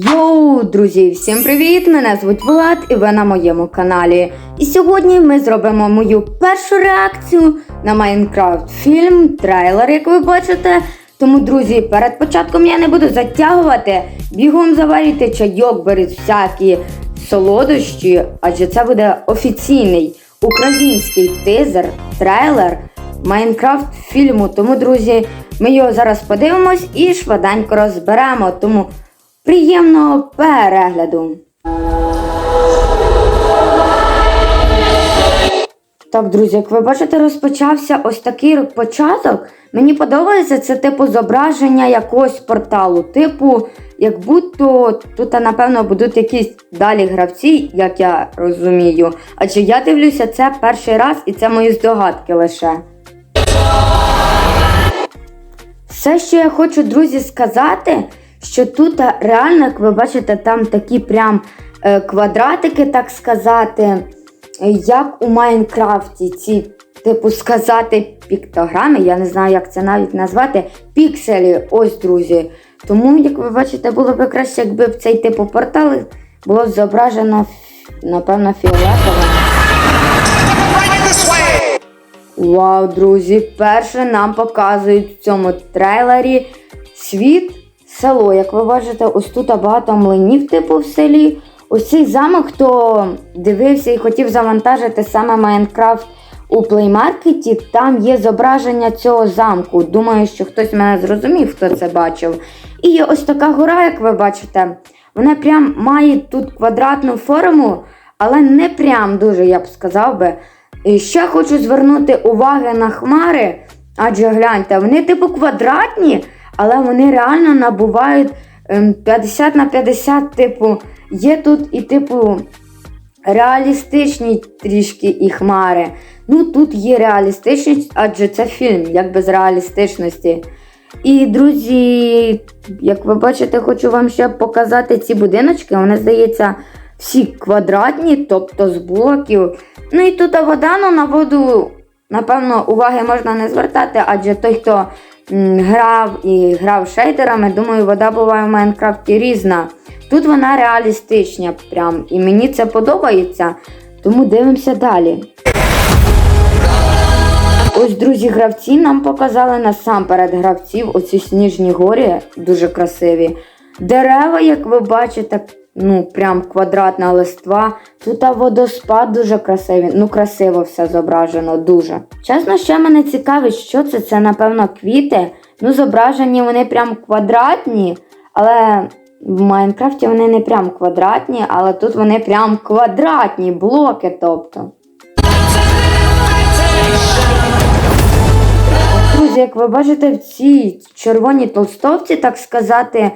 Йоу, друзі, всім привіт! Мене звуть Влад і ви на моєму каналі. І сьогодні ми зробимо мою першу реакцію на Майнкрафт фільм, трейлер, як ви бачите. Тому, друзі, перед початком я не буду затягувати. Бігом заварюйте чайок, беріть всякі солодощі, адже це буде офіційний український тизер, трейлер Майнкрафт фільму. Тому, друзі, ми його зараз подивимось і швиденько розберемо. Тому приємного перегляду. Так, друзі, як ви бачите, розпочався ось такий початок. Мені подобається це типу зображення якогось порталу. Типу, як будто тут, напевно, будуть якісь далі гравці, як я розумію. Адже я дивлюся це перший раз і це мої здогадки лише. Все, що я хочу, друзі, сказати, що тут реально, як ви бачите, там такі прям е, квадратики, так сказати, е, як у Майнкрафті, ці, типу, сказати, піктограми, я не знаю, як це навіть назвати, пікселі, ось, друзі. Тому, як ви бачите, було б краще, якби в цей типу портал було зображено, напевно, фіолетовим. Вау, друзі! Перше нам показують в цьому трейлері світ, село. Як ви бачите, ось тут багато млинів, типу в селі. Ось цей замок, хто дивився і хотів завантажити саме Майнкрафт у плеймаркеті, там є зображення цього замку. Думаю, що хтось мене зрозумів, хто це бачив. І є ось така гора, як ви бачите. Вона прям має тут квадратну форму, але не прям дуже, я б сказав би. І ще хочу звернути увагу на хмари, адже гляньте, вони типу квадратні, але вони реально набувають ем, 50 на 50, типу, є тут і типу реалістичні трішки і хмари. Ну тут є реалістичність, адже це фільм, як без реалістичності. І, друзі, як ви бачите, хочу вам ще показати ці будиночки. Вони, здається, всі квадратні, тобто з блоків. Ну і тут вода, ну на воду, напевно, уваги можна не звертати, адже той, хто грав і грав шейдерами, думаю, вода буває в Майнкрафті різна. Тут вона реалістична, прям, і мені це подобається, тому дивимося далі. Ось, друзі, гравці нам показали насамперед гравців оці сніжні горі, дуже красиві. Дерева, як ви бачите, ну прям квадратна листва. Тут водоспад дуже красивий. Ну, красиво все зображено, дуже. Чесно, ще мене цікавить, що це. Це, напевно, квіти. Ну, зображені вони прям квадратні, але в Майнкрафті вони не прям квадратні, але тут вони прям квадратні блоки, тобто. Друзі, як ви бачите, в цій червоній толстовці, так сказати,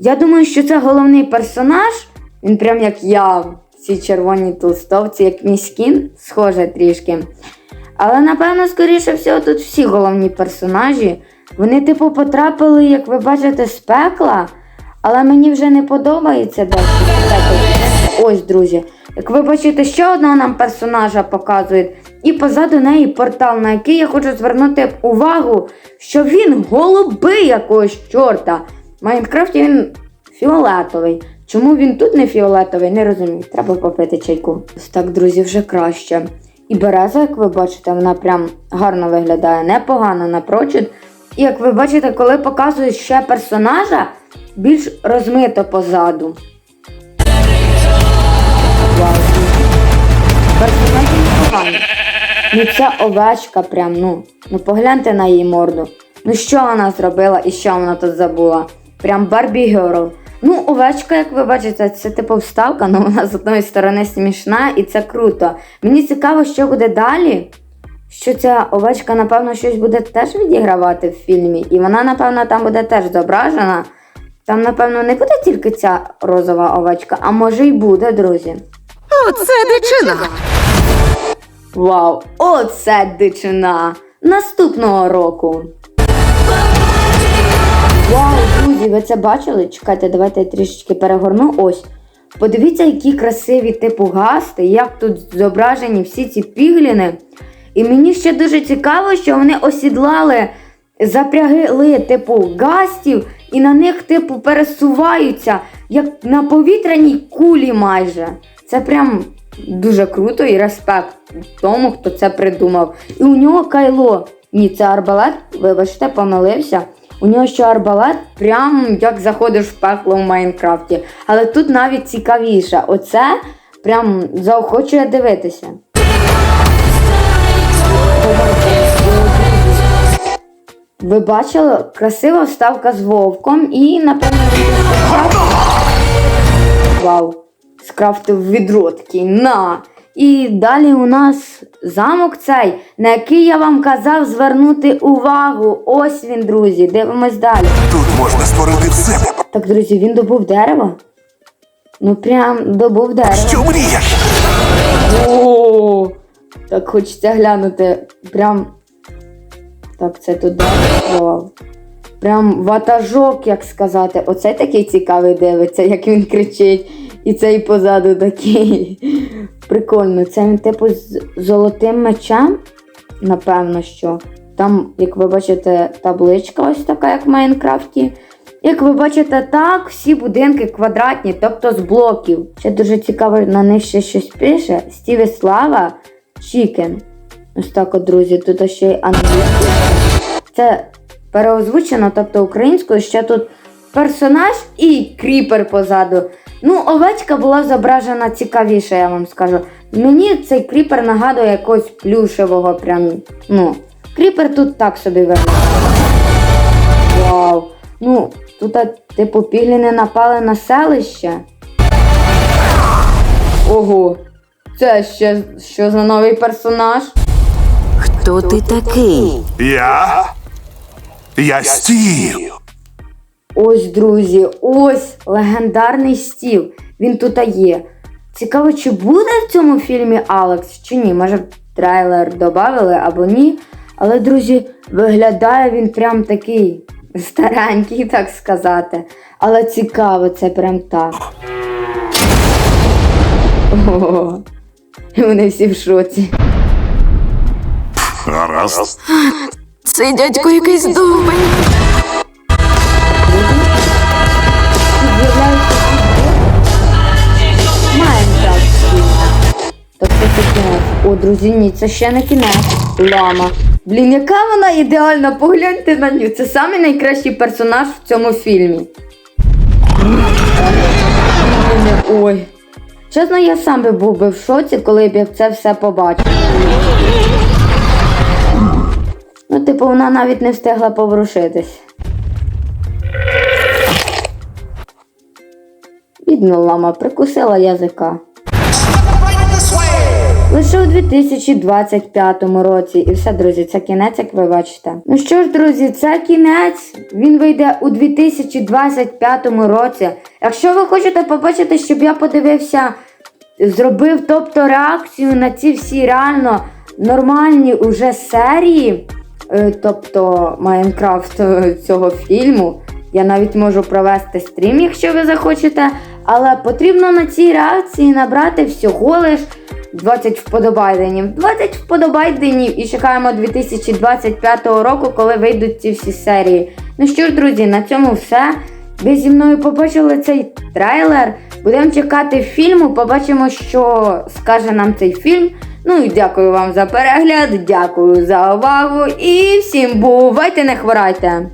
я думаю, що це головний персонаж. Він прям як я в цій червоній толстовці, як мій скін, схоже трішки. Але напевно, скоріше всього, тут всі головні персонажі. Вони, типу, потрапили, як ви бачите, з пекла. Але мені вже не подобається дещо. Ось, друзі. Як ви бачите, ще одного нам персонажа показують. І позаду неї портал, на який я хочу звернути увагу, що він голубий якогось чорта. В Майнкрафті він фіолетовий. Чому він тут не фіолетовий, не розумію. Треба попити чайку. Ось так, друзі, вже краще. І береза, як ви бачите, вона прям гарно виглядає, непогано напрочуд. І як ви бачите, коли показують ще персонажа, більш розмито позаду. Ну це овечка прям, ну. Ну погляньте на її морду. Ну що вона зробила і що вона тут забула? Прям Барбі Герл. Ну, овечка, як ви бачите, це типу вставка, але вона з одної сторони смішна і це круто. Мені цікаво, що буде далі. Що ця овечка, напевно, щось буде теж відігравати в фільмі, і вона, напевно, там буде теж зображена. Там, напевно, не буде тільки ця розова овечка, а може й буде, друзі. Оце дичина. Вау, оце дичина! Наступного року. Вау, друзі, ви це бачили? Чекайте, давайте я трішечки перегорну. Ось. Подивіться, які красиві типу гасти, як тут зображені всі ці пігліни. І мені ще дуже цікаво, що вони осідлали запрягли, типу, гастів і на них, типу, пересуваються, як на повітряній кулі майже. Це прям дуже круто і респект тому, хто це придумав. І у нього кайло. Ні, це арбалет, вибачте, помилився. У нього ще арбалет, прям як заходиш в пекло в Майнкрафті. Але тут навіть цікавіше. Оце прям заохочує дивитися. Ви бачили красива вставка з вовком і, напевно, Вау! Скрафтив відро такий на. І далі у нас замок цей, на який я вам казав звернути увагу. Ось він, друзі. Дивимось далі. Тут можна створити все. Так, друзі, він добув дерево? Ну прям добув дерево. Що мрієш? О, так хочеться глянути. Прям. Так, це тут дерево. Прям ватажок, як сказати. Оце такий цікавий дивиться, як він кричить. І цей позаду такий. Прикольно. Це він, типу, з золотим мечем. Напевно, що. Там, як ви бачите, табличка ось така, як в Майнкрафті. Як ви бачите, так, всі будинки квадратні, тобто з блоків. Ще дуже цікаво, на них ще щось пише. Стівіслава Чікен. Ось так, от, друзі, тут ще й англійською. Це переозвучено, тобто українською, ще тут персонаж і кріпер позаду. Ну, овечка була зображена цікавіше, я вам скажу. Мені цей кріпер нагадує якогось плюшевого прям. Ну, кріпер тут так собі виглядає. Вау. Ну, тут, а, типу, пігліни напали на селище. Ого. Це ще що за новий персонаж? Хто ти такий? Я? Я стів. Ось, друзі, ось легендарний стів. Він тут є. Цікаво, чи буде в цьому фільмі Алекс, чи ні. Може, трейлер додали або ні. Але, друзі, виглядає він прям такий старенький, так сказати. Але цікаво, це прям так. Ого. Вони всі в шоці. Гаразд. Це дядько якийсь довбень. Друзі, ні, це ще не кінець. Лама. Блін, яка вона ідеальна, погляньте на нього. Це самий найкращий персонаж в цьому фільмі. Ой. Чесно, я сам би був би в шоці, коли б я це все побачив. Ну, типу, вона навіть не встигла поворушитись. Бідна лама прикусила язика. Лише у 2025 році. І все, друзі, це кінець, як ви бачите. Ну що ж, друзі, це кінець. Він вийде у 2025 році. Якщо ви хочете побачити, щоб я подивився, зробив тобто реакцію на ці всі реально нормальні уже серії, е, тобто Майнкрафт е, цього фільму. Я навіть можу провести стрім, якщо ви захочете. Але потрібно на цій реакції набрати всього лиш 20 вподобайденів. 20 вподобайденів і чекаємо 2025 року, коли вийдуть ці всі серії. Ну що ж, друзі, на цьому все. Ви зі мною побачили цей трейлер. Будемо чекати фільму, побачимо, що скаже нам цей фільм. Ну і дякую вам за перегляд, дякую за увагу і всім бувайте, не хворайте!